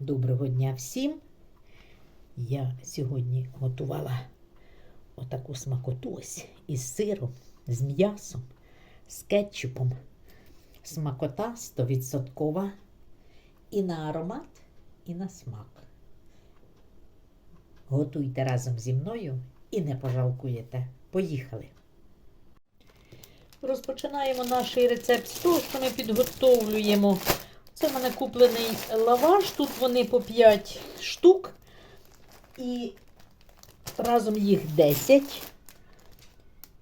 Доброго дня всім! Я сьогодні готувала отаку смакоту ось із сиром, з м'ясом, з кетчупом. Смакота 100% і на аромат, і на смак. Готуйте разом зі мною і не пожалкуєте. Поїхали! Розпочинаємо наш рецепт з того, що ми підготовлюємо. Це в мене куплений лаваш, тут вони по 5 штук. І разом їх 10.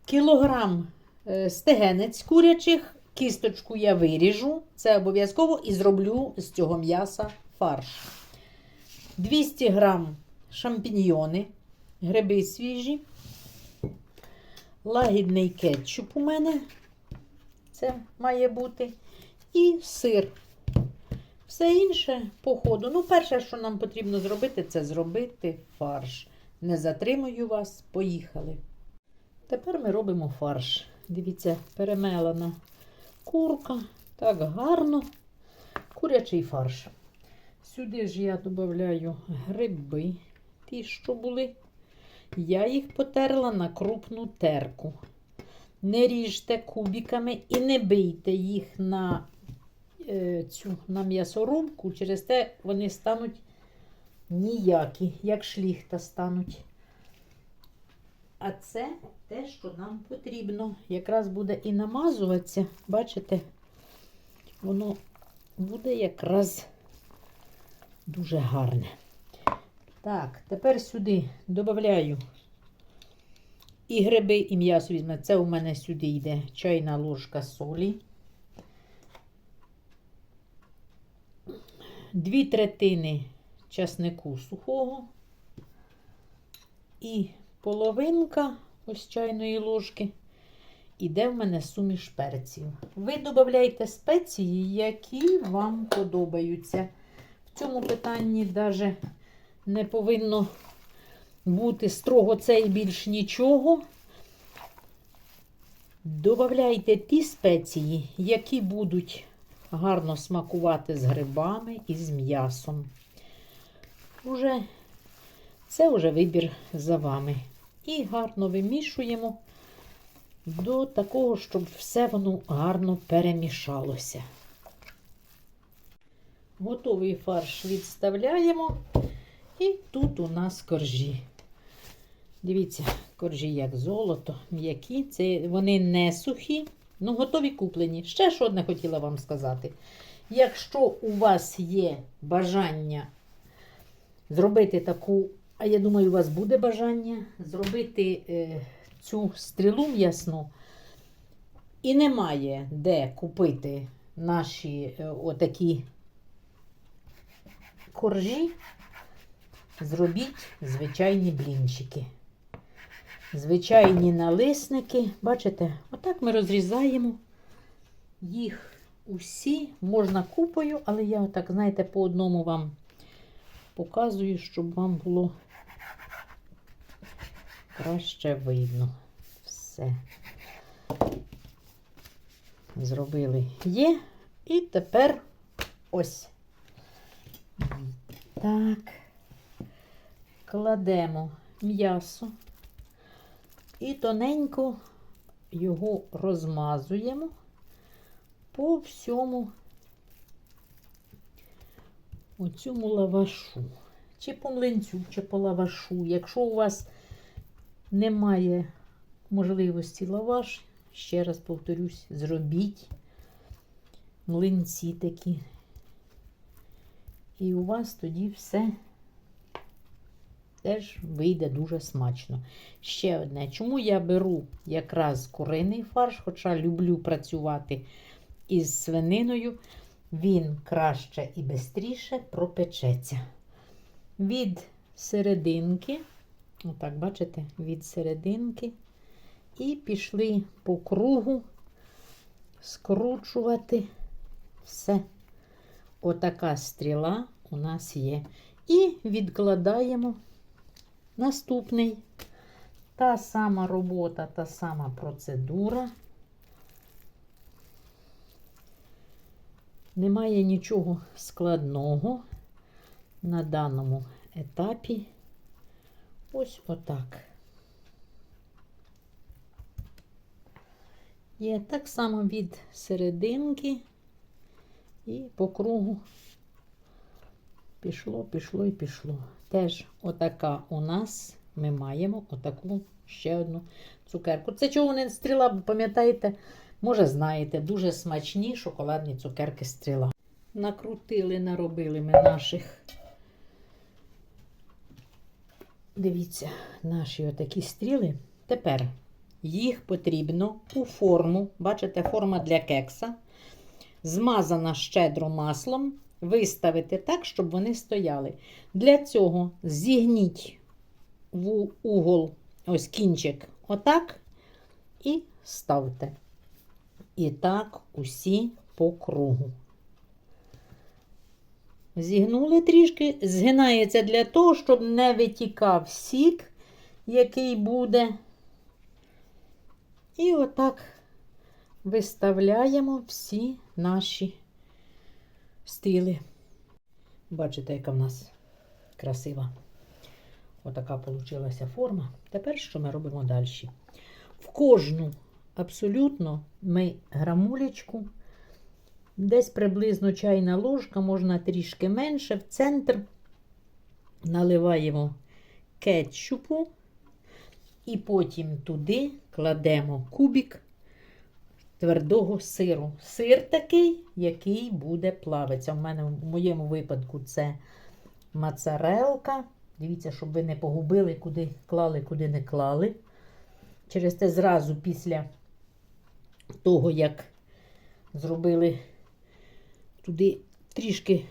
Кілограм е, стегенець курячих, кісточку я виріжу, це обов'язково, і зроблю з цього м'яса фарш. 200 грам шампіньйони, гриби свіжі. Лагідний кетчуп у мене. Це має бути. І сир. Все інше по ходу. Ну, перше, що нам потрібно зробити, це зробити фарш. Не затримую вас, поїхали. Тепер ми робимо фарш. Дивіться, перемелена курка. Так гарно. Курячий фарш. Сюди ж я додаю гриби, ті, що були. Я їх потерла на крупну терку. Не ріжте кубиками і не бийте їх на цю на м'ясорубку, через те вони стануть ніякі, як шліхта стануть. А це те, що нам потрібно. Якраз буде і намазуватися, бачите, воно буде якраз дуже гарне. Так, тепер сюди додаю і гриби, і м'ясо візьме. Це у мене сюди йде чайна ложка солі. Дві третини часнику сухого і половинка ось чайної ложки. Іде в мене суміш перців. Ви додавайте спеції, які вам подобаються. В цьому питанні навіть не повинно бути строго це і більш нічого. Добавляйте ті спеції, які будуть гарно смакувати з грибами і з м'ясом. Уже це вже вибір за вами. І гарно вимішуємо до такого, щоб все воно гарно перемішалося. Готовий фарш відставляємо. І тут у нас коржі. Дивіться, коржі як золото, м'які. Це Вони не сухі, ну готові куплені. Ще що одне хотіла вам сказати. Якщо у вас є бажання зробити таку, а я думаю, у вас буде бажання зробити е, цю стрілу м'ясну, і немає де купити наші е, отакі коржі, зробіть звичайні блінчики. Звичайні налисники. Бачите, отак ми розрізаємо їх усі, можна купою, але я отак, знаєте, по одному вам показую, щоб вам було краще видно. Все. Зробили є. І тепер ось. Так, кладемо м'ясо і тоненько його розмазуємо по всьому оцьому лавашу. Чи по млинцю, чи по лавашу. Якщо у вас немає можливості лаваш, ще раз повторюсь, зробіть млинці такі. І у вас тоді все теж вийде дуже смачно. Ще одне, чому я беру якраз куриний фарш, хоча люблю працювати із свининою, він краще і швидше пропечеться. Від серединки, отак, бачите, від серединки, і пішли по кругу скручувати все. Отака стріла у нас є. І відкладаємо наступний. Та сама робота, та сама процедура. Немає нічого складного. на даному етапі ось отак. Є так само від серединки і по кругу пішло, пішло і пішло. Теж отака у нас ми маємо отаку ще одну цукерку. Це чого не стріла, пам'ятаєте, може знаєте, дуже смачні шоколадні цукерки стріла. Накрутили, наробили ми наших. Дивіться, наші отакі стріли. Тепер їх потрібно у форму, бачите, форма для кекса, змазана щедро маслом, виставити так, щоб вони стояли. Для цього зігніть в угол ось кінчик отак і ставте. І так усі по кругу. Зігнули трішки, згинається для того, щоб не витікав сік, який буде. І отак виставляємо всі наші стріли. Бачите, яка в нас красива. Отака получилася форма. Тепер що ми робимо далі? В кожну абсолютно ми грамулечку, десь приблизно чайна ложка, можна трішки менше, в центр наливаємо кетчупу. І потім туди кладемо кубик твердого сиру. Сир такий, який буде плавитися. У мене в моєму випадку це моцарелка. Дивіться, щоб ви не погубили, куди клали, куди не клали. Через те зразу після того, як зробили туди трішки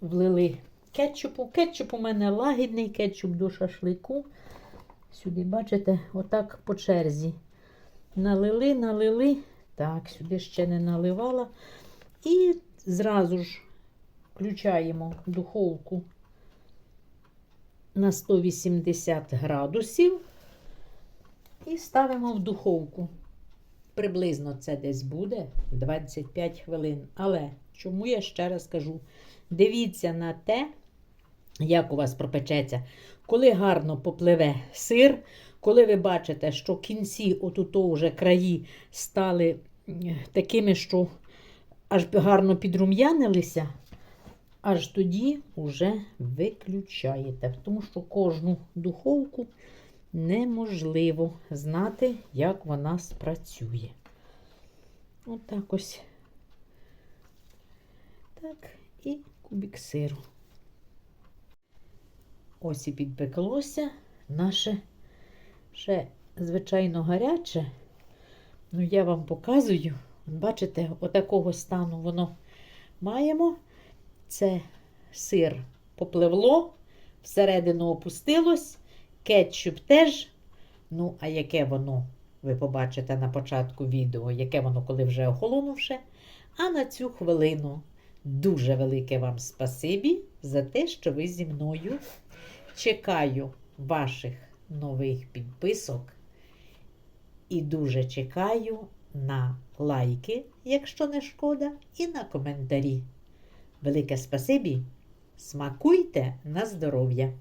влили кетчупу. Кетчуп у мене лагідний кетчуп до шашлику. Сюди, бачите, отак по черзі. Налили, налили. Так, сюди ще не наливала. І зразу ж включаємо духовку на 180 градусів і ставимо в духовку. Приблизно це десь буде 25 хвилин. Але чому я ще раз кажу: дивіться на те, як у вас пропечеться. Коли гарно попливе сир, коли ви бачите, що кінці, отуто вже краї стали такими, що аж гарно підрум'янилися, аж тоді вже виключаєте. Тому що кожну духовку неможливо знати, як вона спрацює. Отак ось. Так, і кубик сиру. Ось і підпеклося наше ще, звичайно, гаряче. Ну, я вам показую. Бачите, отакого стану воно маємо. Це сир попливло, всередину опустилось, кетчуп теж. Ну, а яке воно, ви побачите на початку відео, яке воно, коли вже охолонувше. А на цю хвилину дуже велике вам спасибі за те, що ви зі мною. Чекаю ваших нових підписок і дуже чекаю на лайки, якщо не шкода, і на коментарі. Велике спасибі! Смакуйте на здоров'я!